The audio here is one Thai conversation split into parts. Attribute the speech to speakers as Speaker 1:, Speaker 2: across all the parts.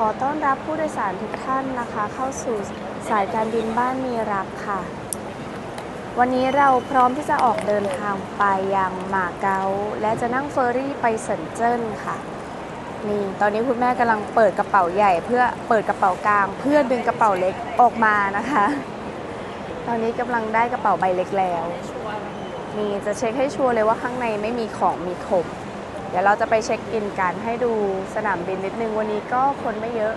Speaker 1: ขอต้อนรับผู้โดยสารทุกท่านนะคะ เข้าสู่สายการบินบ้านมีรักค่ะ วันนี้เราพร้อมที่จะออกเดินทางไปยังหมาเก๊าและจะนั่งเฟอร์รี่ไปเซินเจิ้นค่ะนี่ตอนนี้คุณแม่กำลังเปิดกระเป๋าใหญ่ เพื่อเปิดกระเป๋ากลาง เพื่อดึงกระเป๋าเล็กออกมานะคะ ตอนนี้กำลังได้กระเป๋าใบเล็กแล้วนี่จะเช็คให้ชัวร์เลยว่าข้างในไม่มีของมีคม ดี๋ยวเราจะไปเช็คอินกันให้ดูสนามบินนิดนึงวันนี้ก็คนไม่เยอะ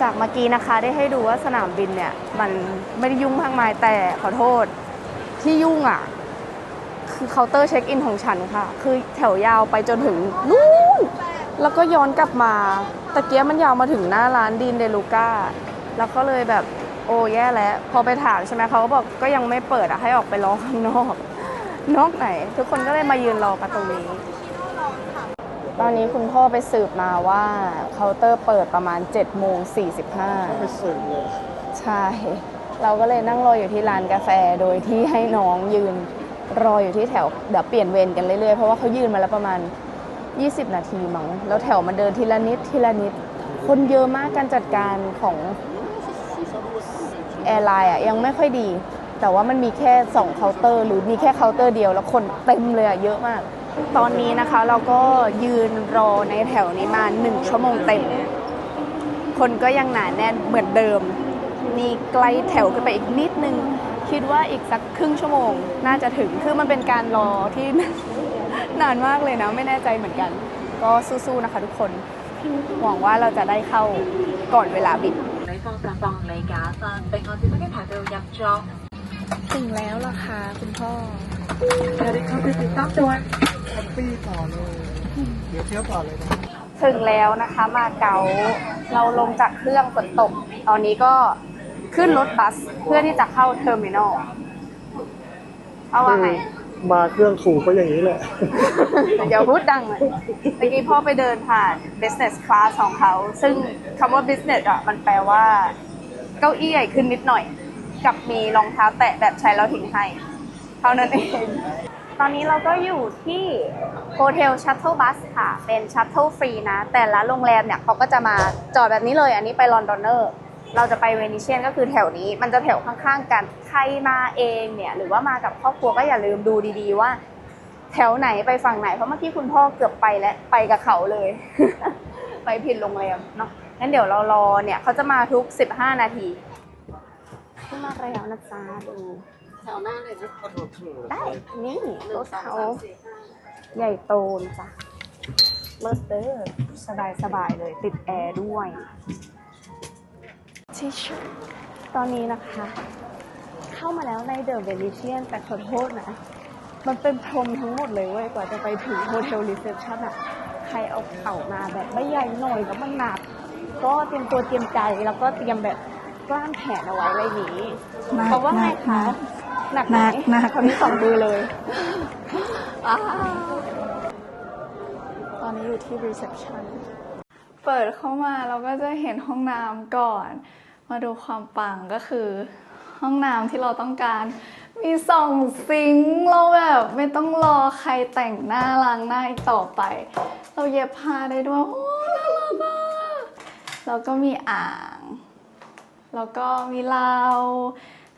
Speaker 1: จากเมื่อกี้นะคะได้ให้ดูว่าสนามบินเนี่ยมันไม่ได้ยุ่งมากมายแต่ขอโทษที่ยุ่งอะคือเคาน์เตอร์เช็คอินของฉันค่ะ คือแถวยาวไปจนถึงนู่นแล้วก็ย้อนกลับมาตะเกียบมันยาวมาถึงหน้าร้านดินเดลูก้าแล้วก็เลยแบบโอ้แย่แล้ว พอไปถามใช่ไหมเขาก็บอกก็ยังไม่เปิดอะให้ออกไปรอข้างนอก นอกไหน ทุกคนก็เลยมายืนรอกันตรงนี้ ตอนนี้คุณพ่อไปสืบมาว่าเคาน์เตอร์เปิดประมาณ7โมง
Speaker 2: ไปสืบเลย
Speaker 1: 45ใช่ เราก็เลยนั่งรออยู่ที่ร้านกาแฟโดยที่ให้น้องยืนรออยู่ที่แถวเดี๋ยวเปลี่ยนเวรกันเรื่อยๆ เพราะว่าเขายืนมาแล้วประมาณ 20 นาทีมั้งแล้วแถวมันเดินทีละนิดทีละนิด คนเยอะมากการจัดการของแอร์ไลน์อะยังไม่ค่อยดี แต่ว่ามันมีแค่ 2 เคาน์เตอร์ หรือมีแค่เคาน์เตอร์เดียวแล้วคนเต็มเลยอะเยอะมาก ตอนนี้นะคะเราก็ยืนรอในแถวนี้มาหนึ่งชั่วโมงเต็ม คนก็ยังหนาแน่นเหมือนเดิมนี่ไกลแถวขึ้นไปอีกนิดนึง คิดว่าอีกสักครึ่งชั่วโมง น่าจะถึง คือมันเป็นการรอที่ นานมากเลยนะ ไม่แน่ใจเหมือนกัน ก็สู้ๆนะคะทุกคน หวังว่าเราจะได้เข้าก่อนเวลาบิ
Speaker 3: ด
Speaker 1: ถึงแล้วล่ะค่ะคุณพ่อ
Speaker 2: แฮปปี้ต่อเลย เดี๋ยวเที่ยวต่อเลยนะ
Speaker 1: ถึงแล้วนะคะมาเก๊าเราลงจากเครื่องฝนตก ตอนนี้ก็ขึ้นรถบัสเพื่อที่จะเข้าเทอร์มินอลเอาว่าไง
Speaker 2: มาเครื่องถูกก็อย่างนี้แหละ
Speaker 1: เดี๋ยวพูดดังเลยเมื่อกี้พ่อไปเดินผ่าน business class ของเขา ซึ่งคำว่า business อะ มันแปลว่า เก้าอี้ใหญ่ขึ้นนิดหน่อย กับมีรองเท้าแตะแบบใช้แล้วทิ้งให้ เท่านั้นเอง ตอนนี้เราก็อยู่ที่โฮเทลชัตเทิลบัสค่ะ เป็นชัตเทิลฟรีนะ แต่ละโรงแรมเนี่ยเขาก็จะมาจอดแบบนี้เลย อันนี้ไปลอนดอนเนอร์ เราจะไปเวนิเชียนก็คือแถวนี้ มันจะแถวข้างๆกัน ใครมาเองเนี่ย หรือว่ามากับครอบครัวก็อย่าลืมดูดีๆว่า แถวไหนไปฝั่งไหน เพราะเมื่อกี้คุณพ่อเกือบไปแล้วไปกับเขาเลย ไปผิดโรงแรมเนาะ งั้นเดี๋ยวเรารอเนี่ยเขาจะมาทุก 15 นาที ขึ้นมาแล้วนะจ๊ะดู
Speaker 3: แถวหน้าเลยนะ
Speaker 1: ได้นี่รถเขาใหญ่โตนะจ้ะเลิศเด้อสบายสบายๆเลยติดแอร์ด้วยที่ชตอนนี้นะคะ เข้ามาแล้วในเดอะเวนิเชียนแต่ขอโทษนะ มันเป็นพรมทั้งหมดเลยเว้ยกว่าจะไปถึงโฮเทลรีเซพชันอะใครเอาเข่ามาแบบไม่ใหญ่หน่อยแล้วมันหนักก็เตรียมตัวเตรียมใจแล้วก็เตรียมแบบกล้ามแขนเอาไว้อะไรอย่างนี้
Speaker 4: หนัก
Speaker 1: เพราะว่าไง
Speaker 4: หนั
Speaker 1: คะ
Speaker 4: ก
Speaker 1: หนักไหม
Speaker 4: หนักหนัก
Speaker 1: คำนี้สองมือเลยอ้าวตอนนี้อยู่ที่ reception
Speaker 4: เปิดเข้ามาเราก็จะเห็นห้องน้ำก่อน มาดูความปังก็คือ ห้องน้ำที่เราต้องการ มีสองซิงค์เราแบบไม่ต้องรอใครแต่งหน้าล้างหน้าอีกต่อไป เราเย็บผ้าได้ด้วยโอ้น่ารักมากแล้วก็มีอ่าง แล้วก็มีราว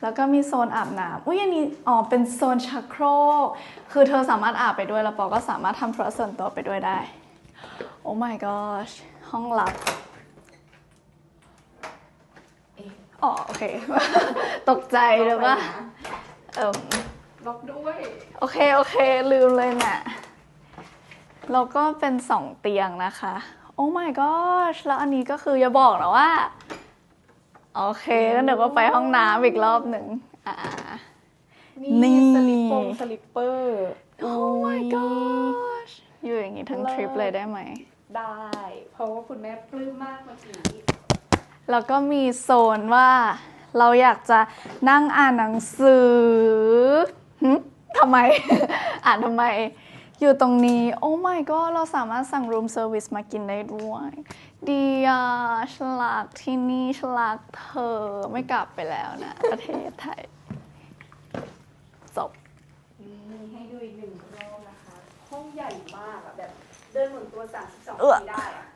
Speaker 4: แล้วก็มีโซนอาบน้ำอุ้ยอันนี้อ๋อเป็นโซนชักโครก คือเธอสามารถอาบไปด้วย แล้วปอก็สามารถทำธุระส่วนตัวไปด้วยได้ โอ้ my gosh ห้องลับอ๋อ โอเค ตกใจเลยว่าเออ
Speaker 3: ล็อกด้วย
Speaker 4: โอเค โอเค ลืมเลยน่ะแล้วก็เป็นสองเตียงนะคะ โอ้ my gosh แล้วอันนี้ก็คืออย่าบอกนะว่า โอเคแล้วเดี๋ยวก็ไปห้องน้ำอีกรอบหนึ่งอ่านี่
Speaker 1: สลิปปงสลิปเปอร์
Speaker 4: โอ้ my gosh อยู่อย่างนี้ทั้งทริปเลยได้ไหม
Speaker 1: ได้ เพราะว่าคุณแม่ปลื้มมากเมื่อกี้
Speaker 4: แล้วก็มีโซนว่า เราอยากจะนั่งอ่านหนังสือหึทำไม อ่านทำไม อยู่ตรงนี้ โอ้ my god เราสามารถสั่ง room service มากินได้ด้วย ดีอะฉลากที่นี่ฉลากเธอไม่กลับไปแล้วนะ ประเทศไทย จบ
Speaker 1: มีให้ดูอีกหนึ่งรอบนะคะ ห้องใหญ่มากอะแบบ เดินหมุนตัว32
Speaker 4: เอื้อ
Speaker 1: ทีได้อะ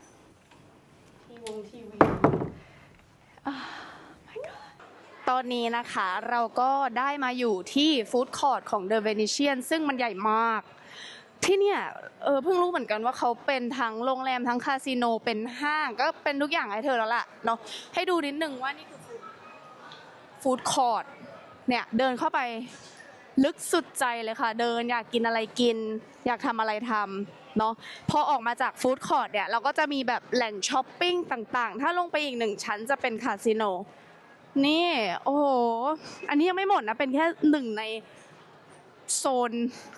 Speaker 1: ทีวงทีวีตอนนี้นะคะเราก็ได้มาอยู่ที่ฟู้ดคอร์ทของ The Venetian ซึ่งมันใหญ่มาก ที่เนี่ยเออเพิ่งรู้เหมือนกันว่าเขาเป็นทั้งโรงแรมทั้งคาสิโนเป็นห้างก็เป็นทุกอย่างให้เธอแล้วล่ะเนาะให้ดูนิดนึงว่านี่คือฟู้ดคอร์ทเนี่ยเดินเข้าไปลึกสุดใจเลยค่ะ เดินอยากกินอะไรกิน อยากทำอะไรทำเนาะพอออกมาจากฟู้ดคอร์ทเนี่ยเราก็จะมีแบบแหล่งช้อปปิ้งต่างๆ ถ้าลงไปอีกหนึ่งชั้นจะเป็นคาสิโนนี่ โอ้โห อันนี้ยังไม่หมดนะ เป็นแค่หนึ่งใน โซน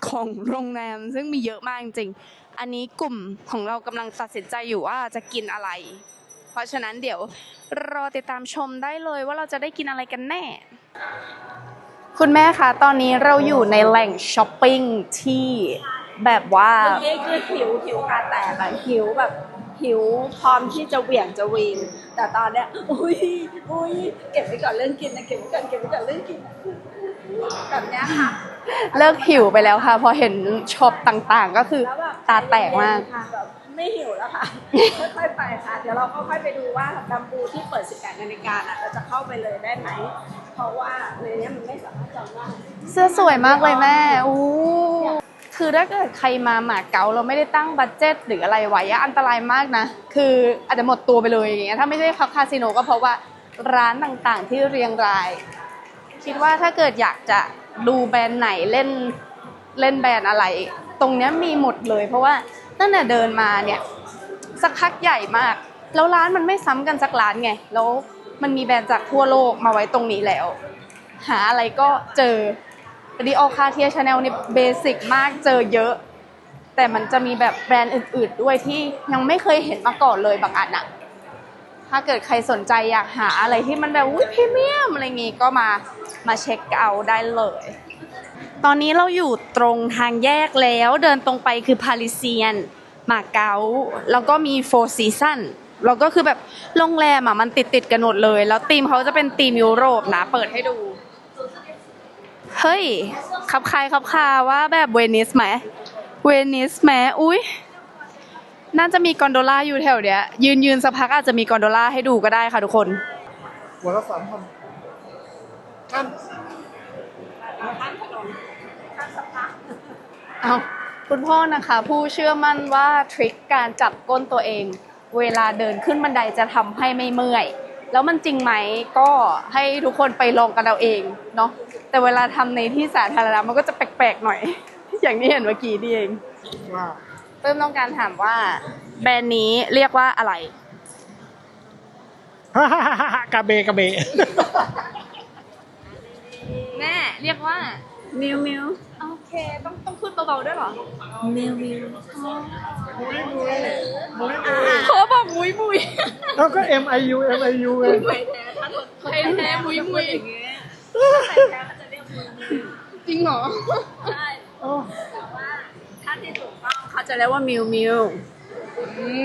Speaker 1: ของโรงแรม ซึ่งมีเยอะมากจริงๆ อันนี้กลุ่มของเรากำลังตัดสินใจอยู่ว่าจะกินอะไร เพราะฉะนั้นเดี๋ยวรอติดตามชมได้เลยว่าเราจะได้กินอะไรกันแน่ คุณแม่คะ ตอนนี้เราอยู่ในแหล่งช้อปปิ้งที่แบบว่า
Speaker 5: เมื่อกี้คือหิวหิวกาแตกอะหิวแบบหิวพร้อมที่จะเหวี่ยงจะวีนแต่ตอนเนี้ยอุ้ยอุ้ยเก็บไว้ก่อนเรื่องกินนะเก็บไว้ก่อนเก็บไว้ก่อนเรื่องกินแบบเนี้ยค่ะ
Speaker 1: เลิกหิวไปแล้วค่ะ พอเห็นช็อปต่างๆ ก็คือ
Speaker 5: แล้วแบบ
Speaker 1: ตาแตกมาก
Speaker 5: ค่ะแบบไม่หิวแล้วค่ะ ค่อยๆไปค่ะ เดี๋ยวเราค่อยๆไปดูว่าดัมบูที่เปิด18นาฬิกาน่ะเราจะเข้าไปเลยได้ไหม เพราะว่าในเนี้ยมันไม่สามารถจองได้
Speaker 1: เสื้อสวยมากเลยแม่อู้คือถ้าเกิดใครมาหมาเก๊าเราไม่ได้ตั้งบัตเจ็ตหรืออะไรไว้อะอันตรายมากนะ คืออาจจะหมดตัวไปเลยอย่างเงี้ย ถ้าไม่ใช่คับคาสิโนก็เพราะว่าร้านต่างๆที่เรียงราย คิดว่าถ้าเกิดอยากจะ ดูแบรนด์ไหนเล่นเล่นแบรนด์อะไร ตรงเนี้ยมีหมดเลย เพราะว่าตั้งแต่เดินมาเนี่ยสักพักใหญ่มาก แล้วร้านมันไม่ซ้ำกันสักร้านไง แล้วมันมีแบรนด์จากทั่วโลกมาไว้ตรงนี้แล้ว หาอะไรก็เจอดีออคาเทียชาแนลนี่เบสิกมากเจอเยอะ แต่มันจะมีแบบแบรนด์อื่น ๆ ด้วยที่ยังไม่เคยเห็นมาก่อนเลยบางอันอะ ถ้าเกิดใครสนใจอยากหาอะไรที่มันแบบอุ้ยพรีเมียมอะไรงี้ก็มามาเช็คเอาได้เลย ตอนนี้เราอยู่ตรงทางแยกแล้วเดินตรงไปคือพาริเซียนมาเก๊าแล้วก็มีโฟร์ซีซันแล้วก็คือแบบโรงแรมอะมันติดติดกันหมดเลย แล้วธีมเขาจะเป็นธีมยุโรปนะ เปิดให้ดู เฮ้ยขับคายขับคาว่าแบบเวนิสไหมเวนิสไหมอุ้ย น่าจะมีกอนโดล่าอยู่แถวเนี้ยยืนยืนสักพักอาจจะมีกอนโดล่าให้ดูก็ได้ค่ะทุกคน
Speaker 2: วันละสามพันท่าน
Speaker 1: เอาคุณพ่อนะคะ ผู้เชื่อมั่นว่าทริคการจับก้นตัวเอง เวลาเดินขึ้นบันไดจะทำให้ไม่เมื่อย แล้วมันจริงไหมก็ให้ทุกคนไปลองกันเอาเองเนาะแต่เวลาทำในที่สาธารณะมันก็จะแปลกๆหน่อย อย่างที่เห็นเมื่อกี้นี่เอง
Speaker 2: ว่า
Speaker 1: เพิ่มต้องการถามว่า แบรนด์นี้เรียกว่าอะไร
Speaker 2: กระเบกระเบ
Speaker 1: แม่เรียกว่า
Speaker 5: มิวมิว
Speaker 1: โอเค ต้องต้องพูดเบาๆด้วยเหรอ
Speaker 5: มิวมิว
Speaker 2: มุ้ยมุ้ยมุ้ย
Speaker 1: เขาบอกมุยมุย
Speaker 2: แล้วก็ M I U M I U เอง
Speaker 1: ใครแท้มุยมุย
Speaker 5: อย่างเงี้ยใส่แท้มันจะเรียกมิวมิว
Speaker 1: จริงเหรอ
Speaker 5: ใช่แต่ว่าถ้าที่ถูกต้องเขา จะเรียกว่ามิวมิว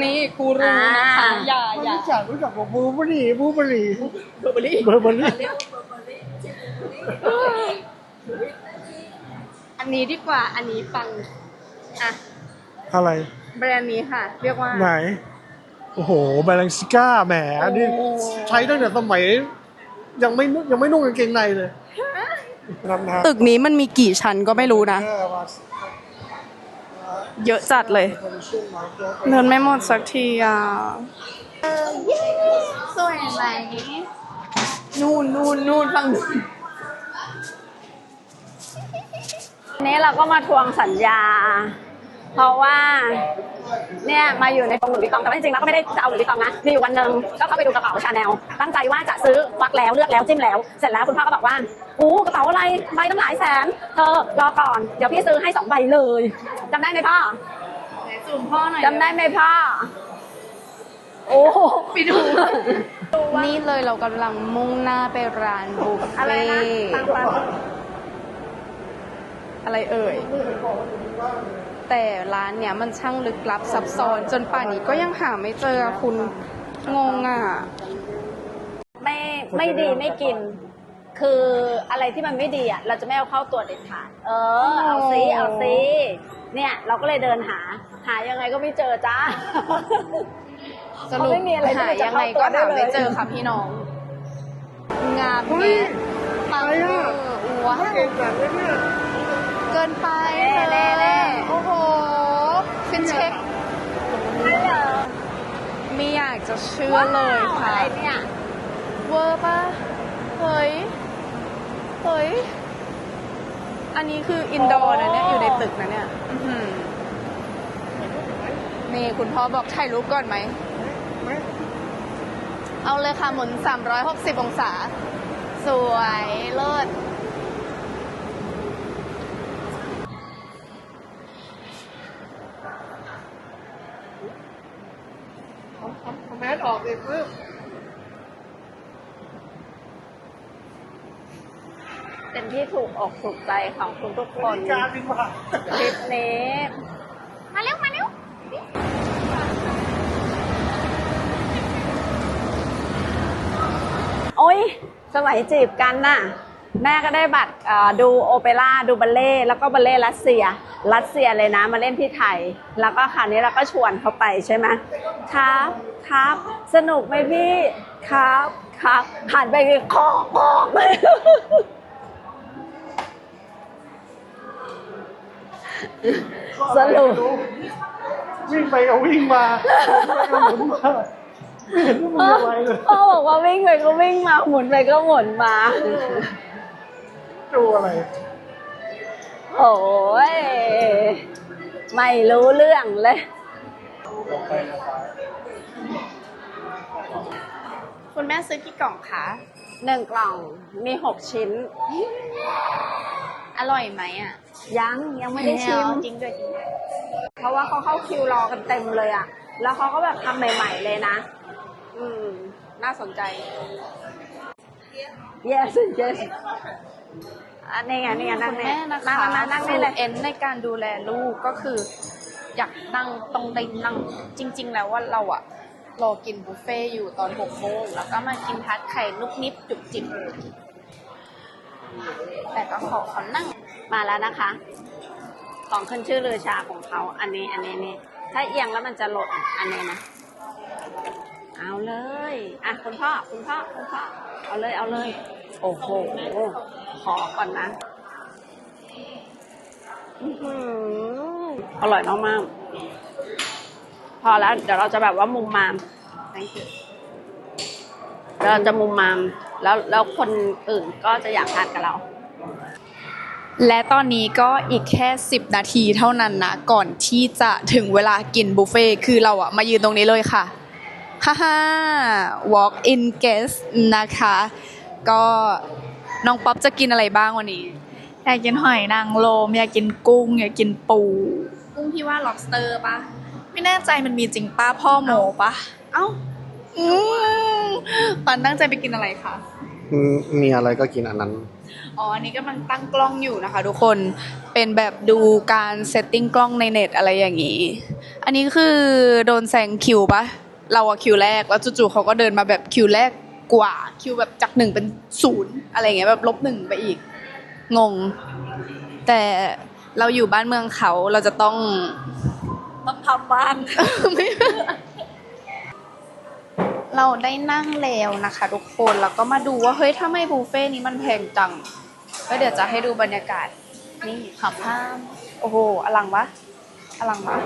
Speaker 1: นี่กูรู้นะคะ
Speaker 5: อ่า
Speaker 1: อย่าอย่า
Speaker 2: รู้จักรู้จักบอกบูเบอรี่บูเบอรี่
Speaker 5: เบอร์เบอรี่
Speaker 2: เบอร์เบอรี่
Speaker 5: เรียกว่าเบอร์เบอรี่ใช่เบอร์เบอรี่
Speaker 1: อันนี้ดีกว่า อันนี้ฟัง อะ
Speaker 2: อะไร
Speaker 1: แบรนด์นี้ค่ะ เรียกว่า
Speaker 2: ไหน โอ้โหบาลังซิก้าแหมอันนี้ใช้ตั้งแต่สมัย ยังไม่นุ่งยังไม่นุ่งกางเกงในเลยนำทาง
Speaker 1: ตึกนี้มันมีกี่ชั้นก็ไม่รู้นะ
Speaker 2: เออมา
Speaker 1: เยอะจัดเลย เดินไม่หมดสักทีอะสวยไหมนู่นนู่นนู่นฟังนู่น
Speaker 5: วันนี้เราก็มาทวงสัญญา เพราะว่าเนี่ยมาอยู่ในกรงหลุยส์วิตองแต่ว่าจริงๆแล้วก็ไม่ได้จะเอาหลุยส์วิตองนะมีอยู่วันหนึ่งก็เข้าไปดูกระเป๋าชาแนลตั้งใจว่าจะซื้อวักแล้วเลือกแล้วจิ้มแล้ว เสร็จแล้วคุณพ่อก็บอกว่าอู้กระเป๋าอะไรใบตั้งหลายแสนเธอรอก่อนเดี๋ยวพี่ซื้อให้สองใบเลยจำได้ไหมพ่อ
Speaker 1: จุ่มพ่อหน่อย
Speaker 5: จำได้ไหมพ่อโอ้ไปดู
Speaker 1: นี่เลยเรากำลังมุ่งหน้าไปร้านบุฟ
Speaker 5: อะไร
Speaker 1: เฟ่
Speaker 5: นะตังตัง
Speaker 1: อะไรเอ่ย แต่ร้านเนี้ยมันช่างลึกลับซับซ้อน จนป่านนี้ก็ยังหาไม่เจอคุณงงอะ
Speaker 5: ไม่ไม่ดีไม่กิน คืออะไรที่มันไม่ดีอะเราจะไม่เอาเข้าตัวเด็ดขาดเออ เอาซิเอาซิเนี่ยเราก็เลยเดินหา หายังไงก็ไม่เจอจ้า
Speaker 4: สรุป
Speaker 5: เขาไม่มีอะไรที่
Speaker 4: หา
Speaker 5: จะ
Speaker 4: ยังไงก็
Speaker 5: เข้าตัวได้
Speaker 4: หาไม่
Speaker 5: เลย
Speaker 4: เจอค่ะพี่น้อง งาม
Speaker 2: เฮ้ย
Speaker 4: เนี่ยปัง
Speaker 2: อะไร
Speaker 4: เวอ
Speaker 2: อะ
Speaker 4: ร์ว้าว
Speaker 2: เก่งแบบนี้เนี่ย
Speaker 4: เกินไป
Speaker 5: เล่เล่
Speaker 4: โอ้โหขึ้นเช็คไม่อยาก จะเชื่อเลย
Speaker 5: อะ
Speaker 4: ค่ะ
Speaker 5: ไรเนี่ย
Speaker 4: เวอร์ปะเฮ้ยเฮ้ยอันนี้คืออินดอร์นะเนี่ย อยู่ในตึกนะเนี่ยอื้อหือนี่คุณพ่อบอกถ่ายรูปก่อนไหม เอาเลยค่ะหมุน 360 องศา สวยเลิศ
Speaker 2: เอา แมสออกเลยปึ๊บ
Speaker 5: เป็นที่ถูกอกถูกใจของทุกทุกๆคน
Speaker 2: การบินผ่าน
Speaker 5: คลิปนี้
Speaker 4: มาเร็ว มาเร็ว
Speaker 5: โอ้ยสมัยจีบกันน่ะ แม่ก็ได้บัตรดูโอเปร่าดูบัลเล่แล้วก็บัลเล่รัสเซีย รัสเซียเลยนะมาเล่นที่ไทย แล้วก็คราวนี้เราก็ชวนเขาไปใช่ไหมครับครับ สนุกไหมพี่ครับครับหันไปคอกคอกเลยสรุป
Speaker 2: วิ่งไปก็วิ่งมาหมุนไปก็หมุนมาไม่เห็นว่ามันอะไรเลย
Speaker 5: พ่อบอกว่าวิ่งไปก็วิ่งมาหมุนไปก็หมุนมา
Speaker 2: ดูอะไร
Speaker 5: โอ้ยไม่รู้เรื่องเลย
Speaker 4: คุณแม่ซื้อกี่กล่องคะ
Speaker 5: หนึ่งกล่องมีหกชิ้น
Speaker 4: อร่อยไหมอะ
Speaker 5: ยังยังไม่ได้ชิม
Speaker 4: จริงด้วยจริงด้วย
Speaker 5: เพราะว่าเขาเข้าคิวรอกันเต็มเลยอะแล้วเขาก็แบบทำใหม่ ๆ เลยนะ อืม น่าสนใจ yes yes อันนี้ไงนี่ไงนั่ง
Speaker 4: คุณ
Speaker 5: นี่
Speaker 4: แม่นะ
Speaker 5: นั่ง
Speaker 4: คะ
Speaker 5: นั่งนั่งนี่เลย
Speaker 4: เอ็นในการดูแลลูกก็คือ อยากนั่งตรงได้นั่งจริง ๆ แล้วว่าเราอะรอกินบุฟเฟ่ต์อยู่ตอนหกโมงแล้วก็มากินทัดไข่นุกนิบจุบจิบแต่ก็ขอเขานั่ง
Speaker 5: มาแล้วนะคะของขึ้นชื่อลือชาของเขา อันนี้อันนี้นี่ถ้าเอียงแล้วมันจะหล่นอันนี้นะ เอาเลย อะคุณพ่อคุณพ่อคุณพ่อเอาเลยเอาเลย โอ้โห ขอก่อนนะ อร่อยมากๆ พอแล้ว เดี๋ยวเราจะแบบว่ามุมมาม thank you เราจะมุมมาม แล้วแล้วคนอื่นก็จะอยากทานกับเรา
Speaker 4: และตอนนี้ก็อีกแค่ 10 นาทีเท่านั้นนะ ก่อนที่จะถึงเวลากินบุฟเฟ่คือเราอะมายืนตรงนี้เลยค่ะ ฮ่าฮ่า walk in guest นะคะ ก็น้องป๊อปจะกินอะไรบ้างวันนี้
Speaker 1: อยากกินหอยนางรมอยากกินกุ้ง อยากกินปู
Speaker 4: กุ้งพี่ว่า lobster ปะ
Speaker 1: ไม่แน่ใจมันมีจริงป้าพ่อโมปะ
Speaker 4: เอ้า
Speaker 1: อืมปันตั้งใจไปกินอะไรคะ
Speaker 2: มีอะไรก็กินอันนั้น
Speaker 1: อ๋อ อันนี้กำลังตั้งกล้องอยู่นะคะทุกคน เป็นแบบดูการเซตติ้งกล้องในเน็ตอะไรอย่างนี้ อันนี้คือโดนแซงคิวปะ เราอะคิวแรก แล้วจู่ๆเขาก็เดินมาแบบคิวแรก กว่าคิวแบบจากหนึ่งเป็นศูนย์อะไรเงี้ยแบบลบหนึ่งไปอีก งง แต่เราอยู่บ้านเมืองเขาเราจะต้อง
Speaker 5: ต้องทำบ้าน
Speaker 1: เราได้นั่งแล้วนะคะ ทุกคนแล้วก็มาดูว่าเฮ้ยทำไมบุฟเฟ่นี้มันแพงจังก็เดี๋ยวจะให้ดูบรรยากาศ นี่ขับห้าม โอ้โหอลังวะอลังวะ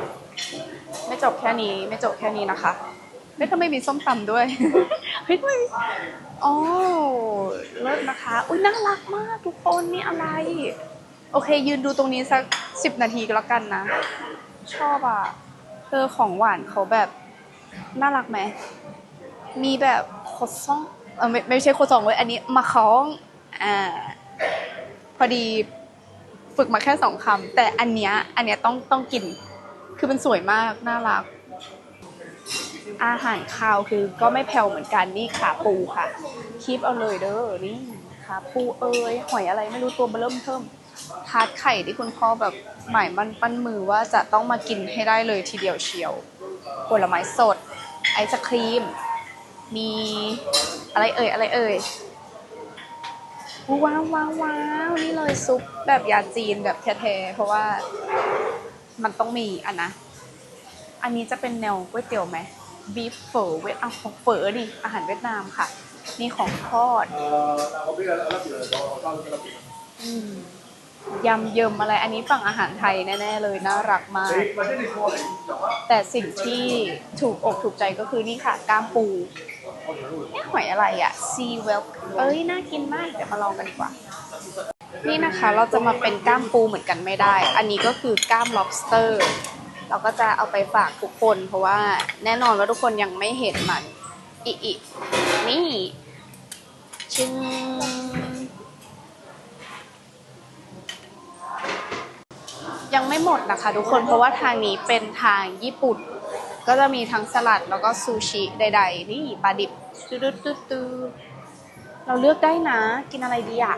Speaker 1: ไม่จบแค่นี้ไม่จบแค่นี้นะคะ เฮ้ยทำไมมีส้มตำด้วยเฮ้ยทำไมมีอ๋อเลิศนะคะ อุ้ยน่ารักมากทุกคนนี่อะไร โอเค ยืนดูตรงนี้สักสิบนาทีก็แล้วกันนะ ชอบอะเธอของหวานเขาแบบ น่ารักไหม มีแบบโคซองเออไม่ไม่ใช่โคซองเว้ยอันนี้มาคองอ่าพอดีฝึกมาแค่สองคำแต่อันเนี้ยอันเนี้ยต้องต้องกิน คือมันสวยมาก น่ารัก อาหารคาวคือก็ไม่แผ่วเหมือนกันนี่ขาปูค่ะคีบเอาเลยเด้อนี่ขาปูเอ้ยหอยอะไรไม่รู้ตัวเบิ่มเทิมทาร์ตไข่ที่คุณพ่อแบบหมายมันปั้นมือว่าจะต้องมากินให้ได้เลยทีเดียวเชียวผลไม้สด ไอศครีม มีอะไรเอ่ยอะไรเอ่ยว้าวว้าวว้าวนี่เลยซุปแบบยาจีนแบบแท้ๆเพราะว่ามันต้องมีอันนะ อันนี้จะเป็นแนวก๋วยเตี๋ยวไหมบีฟเฟอร์เวทเอาของเฟอดิ อาหารเวียดนามค่ะ นี่ของทอดอืมยำเยิมอะไร อันนี้ฝั่งอาหารไทยแน่ ๆ เลยน่ารักมาก แต่สิ่งที่ถูกอกถูกใจก็คือนี่ค่ะกล้ามปูเนี่ยหอยอะไรอะซีเวลเอ้ย น่ากินมาก เดี๋ยวมาลองกันดีกว่า นี่นะคะเราจะมาเป็นกล้ามปูเหมือนกันไม่ได้ อันนี้ก็คือกล้าม lobster เราก็จะเอาไปฝากทุกคน เพราะว่าแน่นอนว่าทุกคนยังไม่เห็นมันอีอีนี่ชึงยังไม่หมดนะคะทุกคนเพราะว่าทางนี้เป็นทางญี่ปุ่น ก็จะมีทั้งสลัดแล้วก็ซูชิใด ๆ นี่ปลาดิบตืดตืดตืดเราเลือกได้นะ กินอะไรดีอะ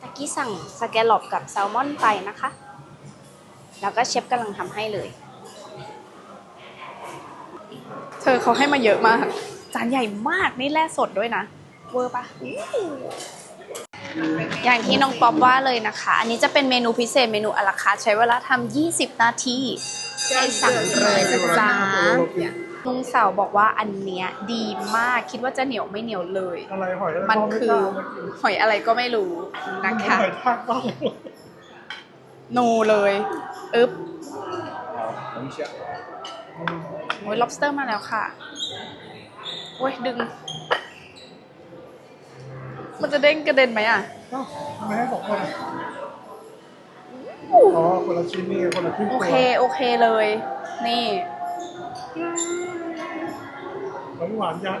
Speaker 1: ตะกี้สั่งสแกลลอปกับแซลมอนไปนะคะ แล้วก็เชฟกำลังทำให้เลย เธอเขาให้มาเยอะมาก จานใหญ่มากนี่แร่สดด้วยนะ เวอร์ปะอู้อย่างที่น้องป๊อบว่าเลยนะคะ อันนี้จะเป็นเมนูพิเศษเมนูอลาคาร์ทใช้เวลาทำ20 นาทีให้สั่งเลยนะจ๊ะลุงสาวบอกว่าอันเนี้ยดีมากคิดว่าจะเหนียวไม่เหนียวเลย
Speaker 2: อะไรหอยอะไร
Speaker 1: มัน
Speaker 2: พ่ไคื
Speaker 1: อ
Speaker 2: กล้ามากิน
Speaker 1: หอยอะไรก็ไม่รู้นะคะ
Speaker 2: หอยทากบ้าง
Speaker 1: นูเลย อึ๊บโอ้ย lobster มาแล้วค่ะ โอ้ย ดึง มันจะเด้งกระเด็นไหมอะ
Speaker 2: เอ้าทำไมให้สองคนอะ อ๋อ คนละชิ้นนี่คนละครึ่ง
Speaker 1: โอ
Speaker 2: ตัว
Speaker 1: เค โอเคเลย นี่
Speaker 2: หวานหวานยัด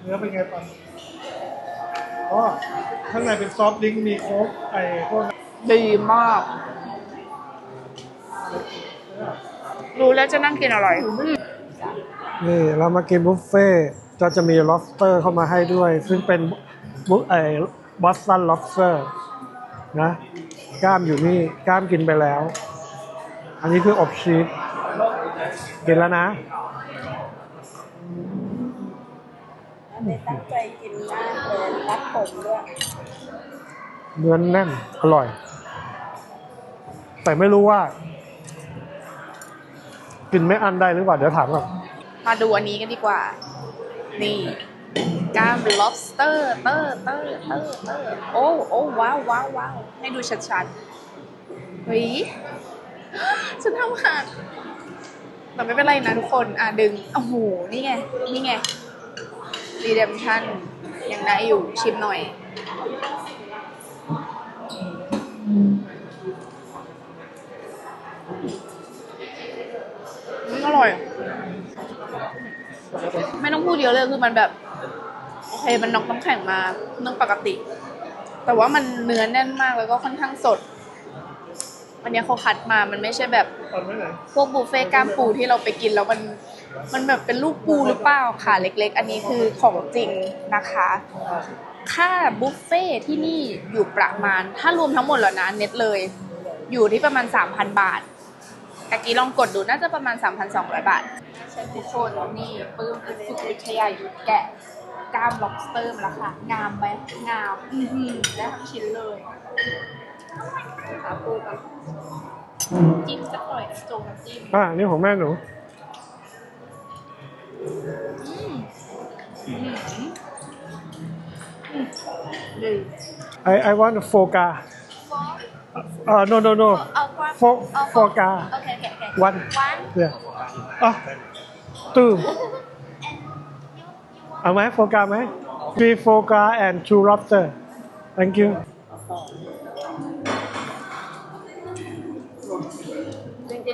Speaker 2: เนื้อเป็นไงปันอ๋อ ข้างในเป็นซอฟต์ดริงก์มีโค้กไอ้พวก
Speaker 1: ดีมาก รู้แล้วจะนั่งกินอร่อย
Speaker 2: นี่เรามากินบุฟเฟ่ต์ก็จะมี lobster เข้ามาให้ด้วย ซึ่งเป็นบุไอ้บอสตัน lobster นะกล้ามอยู่นี่กล้ามกินไปแล้ว อันนี้คืออบชีสกินแล้วนะ
Speaker 5: ตั้งใจกินมากเลยรัดผมด้วย
Speaker 2: เนื้อแน่น อร่อย แต่ไม่รู้ว่า กินไม่อันได้หรือเปล่าเดี๋ยวถามก่อน
Speaker 1: มาดูอันนี้กันดีกว่า นี่กล้าม lobster เตอร์เตอร์เตอร์เตอร์โอ้โอ้ว้าวว้าวว้าวให้ดูชัดๆเฮ้ยฉันทำขาดแต่ไม่เป็นไรนะทุกคน อะดึง โอ้โห นี่ไง นี่ไง redemption ยังได้อยู่ชิมหน่อย อืมอ ร่อย ไม่ต้องพูดเยอะเลยคือมันแบบโอเคมันน็อกน้ำแข็งมาเรื่องปกติ แต่ว่ามันเนื้อแน่นมากแล้วก็ค่อนข้างสด อันเนี้ยเขาคัดมามันไม่ใช่แบบ
Speaker 2: ตอนไม่ไหน
Speaker 1: พวกบุฟเฟ่ต์กล้ามปูที่เราไปกินแล้วมันมันแบบเป็นลูกปูหรือเปล่าค่ะเล็ก ๆ อันนี้คือของจริงนะคะ ค่าบุฟเฟ่ต์ที่นี่อยู่ประมาณ ถ้ารวมทั้งหมดแล้วนะเน็ตเลย อยู่ที่ประมาณ 3,000 บาท ตะกี้ลองกดดูน่าจะประมาณ 3,200 บาททุกคนนี่ปื้มฝึกวิทยายุทธแกะกล้าม lobster มาแล้วค่ะ งามไหมงาม อือหือได้ทั้งชิ้นเลยขาปูกับจิ้มสักหน่อยโจงน้ำจิ้ม
Speaker 2: อะนี่ของแม่หนู
Speaker 1: ดี
Speaker 2: I I want a foca uh no no no
Speaker 1: เอากว้าง
Speaker 2: for foca
Speaker 1: โอเคโอเคโอเค
Speaker 2: one
Speaker 1: one
Speaker 2: yeah อะ two เอาไหมโฟกาไหม three foca and two lobster thank you
Speaker 5: จร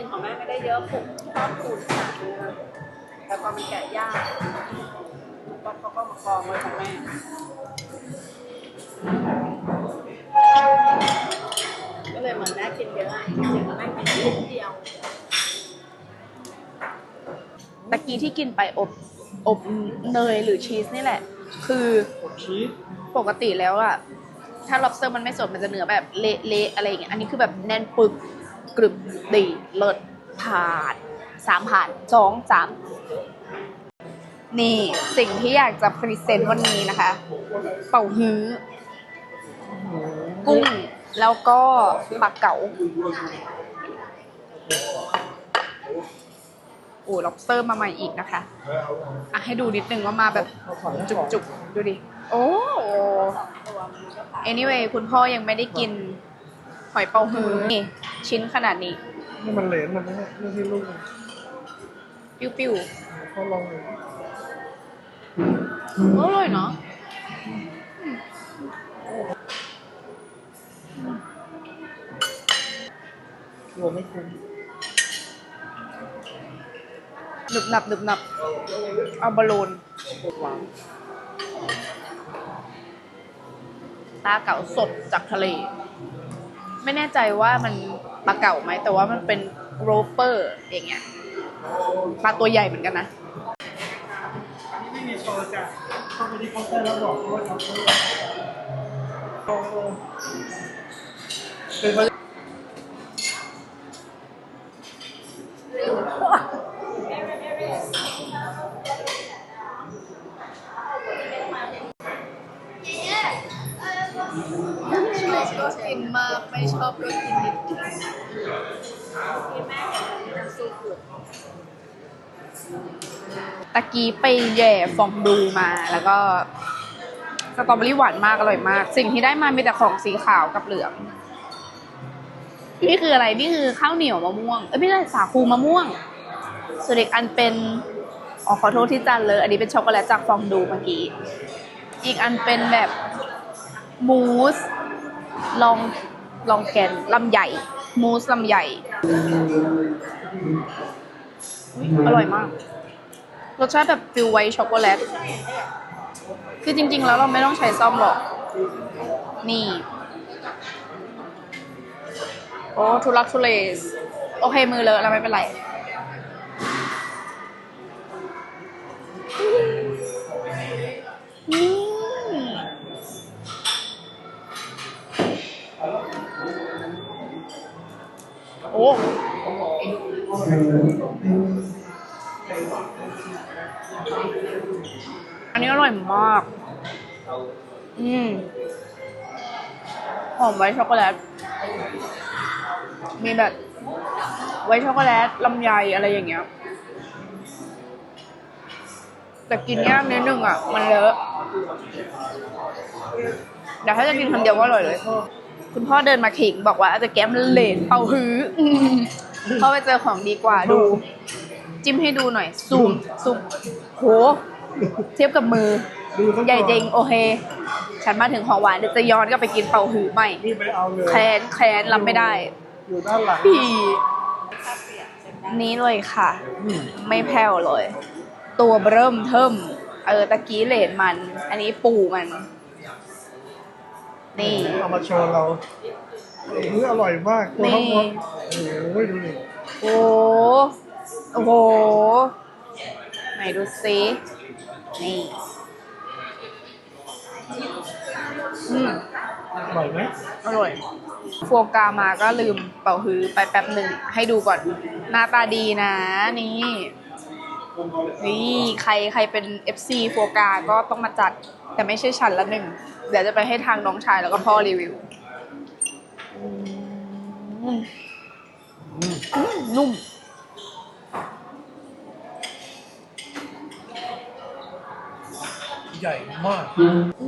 Speaker 5: ิ เยอะผมชอบคูณขนาดนี้นะแต่พอมันแกะกก็เขาก็มากองไว้ของแม่ก็เลยเหมือนแม่กินเยอะอะจริงๆแม่กินนิดเดียว
Speaker 1: ตะกี้ที่กินไปอบอบเนยหรือชีสนี่แหละ คือปกติแล้วอะถ้า lobster มันไม่สดมันจะเนื้อแบบเละๆอะไรอย่างเงี้ยอันนี้คือแบบแน่นปึกกรึบดีเลิศผ่านสามผ่านสองสามนี่สิ่งที่อยากจะพรีเซนต์วันนี้นะคะ เป่าฮื้อกุ้ง แล้วก็ปลาเก๋าโอ้ lobster มาใหม่อีกนะคะอะให้ดูนิดนึงว่ามาแบบจุกๆ ดูดิ โอ้ anyway คุณพ่อยังไม่ได้กินหอยเป๋าฮือนี่ชิ้นขนาดนี้
Speaker 2: นี่มันเหลนมันนะเนี่ยนี่ที่ลูกมัน
Speaker 1: ปิ้ว
Speaker 2: เขาลองเลย
Speaker 1: ๆอร่อยเนาะ
Speaker 2: รวมไม่คุ้ม
Speaker 1: หนึบหนับหนึบหนับเอาบอลลูนปลาเก๋าสดจากทะเล ไม่แน่ใจว่ามันปลาเก๋าไหม แต่ว่ามันเป็นโรเปอร์อย่างเงี้ยปลาตัวใหญ่เหมือนกันนะ
Speaker 2: ไม่มีโชว์จ้ะเข้าไปที่เคาน์เตอร์แล้วบอกว่าเขาโอ้โหคือเขา
Speaker 1: กี้ไปแย่ฟองดูมาแล้วก็สตรอเบอรี่หวานมากอร่อยมาก สิ่งที่ได้มามีแต่ของสีขาวกับเหลือง นี่คืออะไรนี่คือข้าวเหนียวมะม่วงเอ้ยไม่ใช่สาคูมะม่วงส่วนอีกอันเป็นอ๋อขอโทษที่จันเลย อันนี้เป็นช็อกโกแลตจากฟองดูเมื่อกี้ อีกอันเป็นแบบมูสลองลองแกนลำใหญ่ มูสลำใหญ่ อร่อยมาก รสชาติแบบฟิลไวช็อกโกแลต คือจริง ๆ แล้วเราไม่ต้องใช้ซ่อมหรอก นี่ โอ้ทุลักทุเลส โอเคมือเลอะแล้วไม่เป็นไร นี่ โอ้ อันนี้อร่อยมาก อืมหอมไวช็อกโกแลต มีแบบ ไวช็อกโกแลตลำไยอะไรอย่างเงี้ย แต่กินยากนิดนึงอะ มันเลอะแต่ถ้าจะกินคำเดียวก็อร่อยเลย คุณพ่อเดินมาขิงบอกว่าจะแก้มเลนเป่าฮื้ออืมพ่อไปเจอของดีกว่าดู จิ้มให้ดูหน่อยซูมซูมโหเทียบกับมือ
Speaker 2: ดูทั้ง
Speaker 1: ใหญ่จริงโอเค ฉันมาถึงของหวานเดี๋ยวจะย้อนกลับไปกินเป่าฮื้อใหม่
Speaker 2: นี่ไปเอาเลย
Speaker 1: แค้นแค้นรับไม่ได้
Speaker 2: อยู่ด้านหลัง
Speaker 1: พี่นี้เลยค่ะ
Speaker 2: อืม
Speaker 1: ไม่แผ่วเลย ตัวเริ่มเทิมเออตะกี้เหลนมัน อันนี้ปูมัน นี่
Speaker 2: เอามาโชว์เราเอออร่อยมากตัวข้างบนโอ้โหดูดิ
Speaker 1: โอ้ โอ้โห ไหนดูซินี่อืม
Speaker 2: อร่อยไหม
Speaker 1: อร่อยโฟกามาก็ลืมเป่าฮื้อไปแป๊บหนึ่ง ให้ดูก่อน หน้าตาดีนะ นี่ นี่ใครใครเป็น FC โฟกาก็ต้องมาจัด แต่ไม่ใช่ฉันละหนึ่ง เดี๋ยวจะไปให้ทางน้องชายแล้วก็พ่อรีวิวอืมอืมนุ่ม
Speaker 2: ใหญ่มาก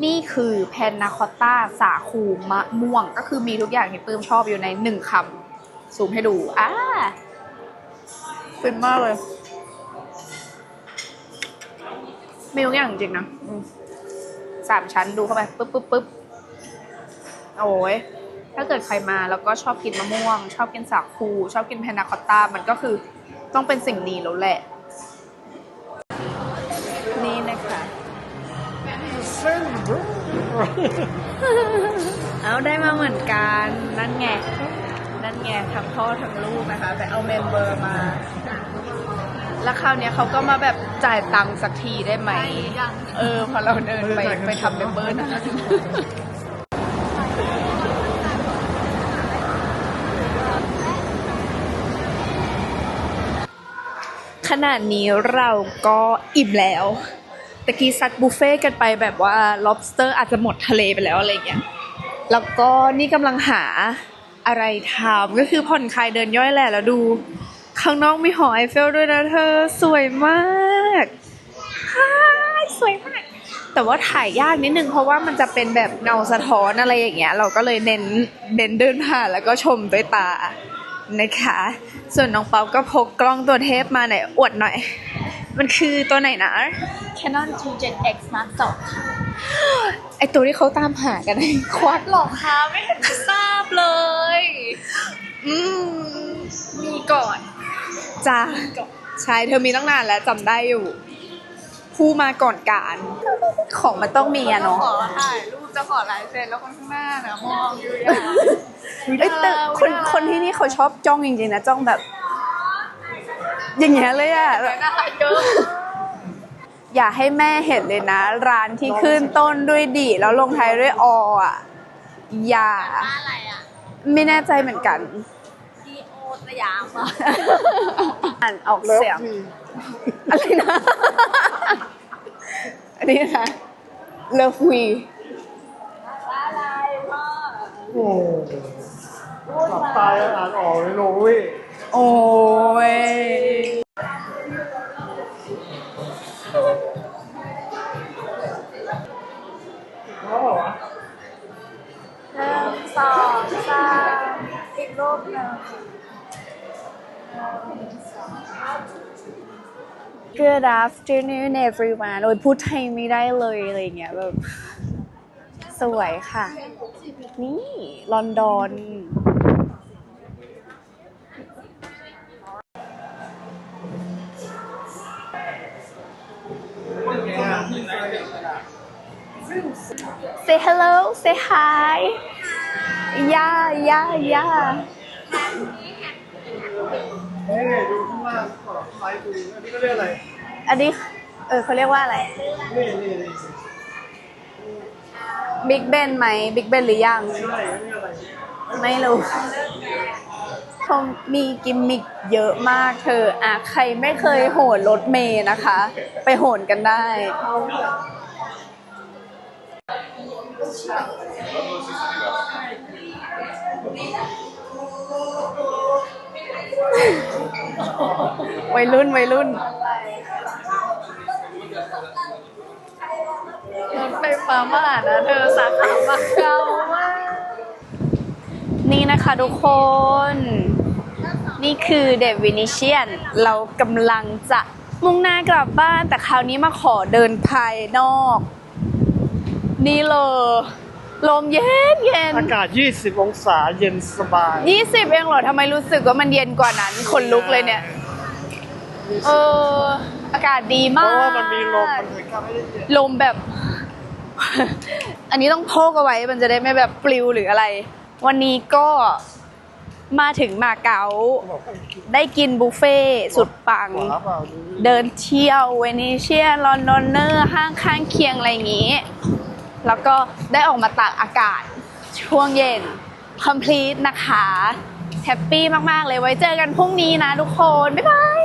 Speaker 1: นี่คือแพนนาคอตต้าสาคูมะม่วง ก็คือมีทุกอย่างที่ปื้มชอบอยู่ในหนึ่งคำซูมให้ดูอ่าฟินมากเลย มีทุกอย่างจริงๆนะอืมสามชั้นดูเข้าไปปึ๊บปึ๊บปึ๊บโอ้ยถ้าเกิดใครมาแล้วก็ชอบกินมะม่วง ชอบกินสาคู ชอบกินแพนนาคอตต้ามันก็คือต้องเป็นสิ่งนี้แล้วแหละ นี่นะคะ เอาได้มาเหมือนกัน นั่นไง นั่นไงทั้งพ่อทั้งลูกนะคะ แต่เอาเมมเบอร์มา แล้วคราวเนี้ยเขาก็มาแบบจ่ายตังค์สักทีได้ไหม เออ พอเราเดินไปไปทำเมมเบอร์นะขนาดนี้เราก็อิ่มแล้ว ตะกี้ซัดบุฟเฟ่กันไปแบบว่า lobster อาจจะหมดทะเลไปแล้วอะไรเงี้ย แล้วก็นี่กำลังหาอะไรทำก็คือผ่อนคลายเดินย่อยแหละแล้วดู ข้างนอกมีหอไอเฟลด้วยนะเธอสวยมากสวยมาก แต่ว่าถ่ายยากนิดนึงเพราะว่ามันจะเป็นแบบเงาสะท้อนอะไรอย่างเงี้ย เราก็เลยเน้นเน้นเดินผ่านแล้วก็ชมด้วยตานะคะ ส่วนน้องเป๊อปก็พกกล้องตัวเทปมาไหนอยอวดหน่อย มันคือตัวไหนนะ
Speaker 5: Canon 2 X Mark
Speaker 1: ไอตัวที่เขาตามหากันไอ้ควัด
Speaker 5: 2หรอคะไม่เห็นจะทราบเลย
Speaker 1: อืม
Speaker 5: มีก่อน
Speaker 1: จ้าใช่เธอมีตั้งนานแล้วจำได้อยู่ ผู้มาก่อนการ ของมันต้องมีอะเนาะ
Speaker 4: ขอถ่ายรูปจะขอลายเซ็นแล้วคนข้างหน้าเนี่ยมองอยู่อย่าง
Speaker 1: เอ้ยแต่คนคนที่นี่เขาชอบจ้องจริงๆนะจ้องแบบ อย่างเงี้ยเลยอะแบบ
Speaker 4: น่าเยอะ
Speaker 1: อย่าให้แม่เห็นเลยนะ ร้านที่ขึ้นต้นด้วยดีแล้วลงท้ายด้วยออะอย่า
Speaker 5: อะไรอะ
Speaker 1: ไม่แน่ใจเหมือนกัน
Speaker 5: ดีโอสยามอะ
Speaker 1: อ่านออกเสียงอะไรนะอันนี้นะเลิฟวี
Speaker 2: โอ้หลับตายังอ่านออกเลยโนเว้ย
Speaker 1: โอ้ย
Speaker 2: เขาบอกว่า
Speaker 4: สองสามอีกรูปหนึ่ง
Speaker 1: Good afternoon everyone โอ้ยพูดไทยไม่ได้เลยอะไรเงี้ยแบบสวยค่ะ นี่ ลอนดอน Say hello say hi ย่าย่าย่า
Speaker 2: นี่ดูข้างล่างก่อนไฟดูอันนี้ก็เรียกอะไร
Speaker 1: อันนี้ เออเขาเรียกว่าอะไร
Speaker 2: นี่นี่นี่
Speaker 1: บิ๊กเบนไหมบิ๊กเบนหรือยัง
Speaker 2: ใช่อันนี้อะไร
Speaker 1: ไม่รู้ชมมีกิมมิกเยอะมากเธออะใครไม่เคยโหนรถเมย์นะคะ ไปโหนกันได้ วัยรุ่นวัยรุ่น
Speaker 4: รถไฟฟ้ามานะเธอสาขามาเก่ามาก
Speaker 1: นี่นะคะทุกคน นี่คือเดวินิเชียน เรากำลังจะมุ่งหน้ากลับบ้านแต่คราวนี้มาขอเดินภายนอก นี่เลยลมเย็นเย็น
Speaker 2: อากาศ 20 องศาเย็นสบาย
Speaker 1: ยี่สิบเองเหรอทำไมรู้สึกว่ามันเย็นกว่านั้นคนลุกเลยเนี่ย เออ อากาศดี
Speaker 2: เพ
Speaker 1: มาก
Speaker 2: ราะว่ามันมีลมมันเลยทำให้เย็น
Speaker 1: ลมแบบ อันนี้ต้องโพกเอาไว้มันจะได้ไม่แบบปลิวหรืออะไร วันนี้ก็มาถึงมาเก๊า
Speaker 2: บอกให้กิน
Speaker 1: ได้กินบุฟเฟ่ต์สุดปัง
Speaker 2: ขวาเปล่าดู
Speaker 1: เดินเที่ยวเวนิเชียลอนดอนเนอร์ห้างข้างเคียงอะไรอย่างนี้ แล้วก็ได้ออกมาตากอากาศช่วงเย็น complete นะคะ แฮปปี้มาก ๆ เลยไว้เจอกันพรุ่งนี้นะทุกคน บ๊ายบาย